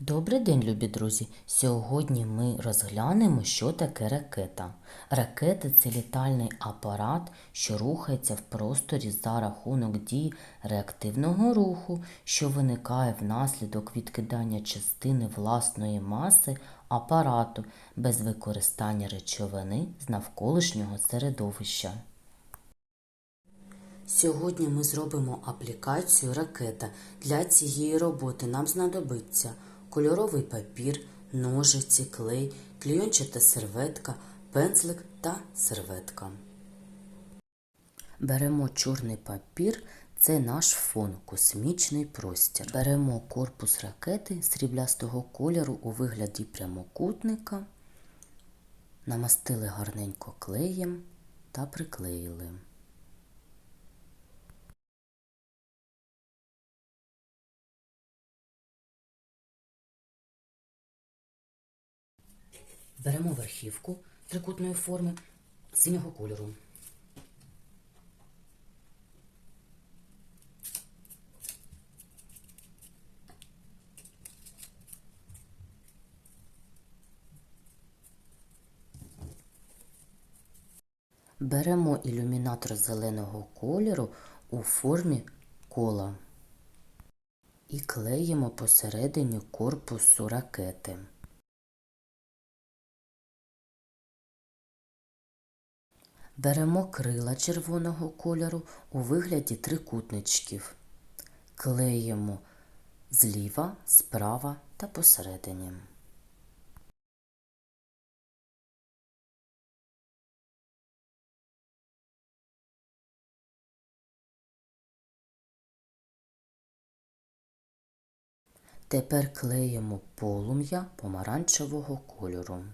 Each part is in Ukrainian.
Добрий день, любі друзі! Сьогодні ми розглянемо, що таке ракета. Ракета це літальний апарат, що рухається в просторі за рахунок дії реактивного руху, що виникає внаслідок відкидання частини власної маси апарату без використання речовини з навколишнього середовища. Сьогодні ми зробимо аплікацію ракета. Для цієї роботи нам знадобиться кольоровий папір, ножиці, клей, клейончата серветка, пензлик та серветка. Беремо чорний папір, це наш фон, космічний простір. Беремо корпус ракети сріблястого кольору у вигляді прямокутника, намастили гарненько клеєм та приклеїли. Беремо верхівку трикутної форми синього кольору. Беремо ілюмінатор зеленого кольору у формі кола і клеїмо посередині корпусу ракети. Беремо крила червоного кольору у вигляді трикутничків. Клеїмо зліва, справа та посередині. Тепер клеїмо полум'я помаранчевого кольору.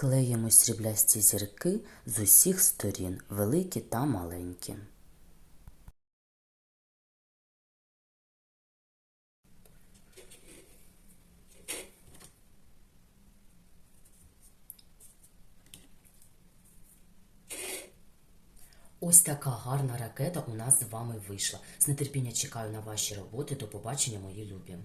Клеїмо сріблясті зірки з усіх сторін, великі та маленькі. Ось така гарна ракета у нас з вами вийшла. З нетерпіння чекаю на ваші роботи. До побачення, мої любі.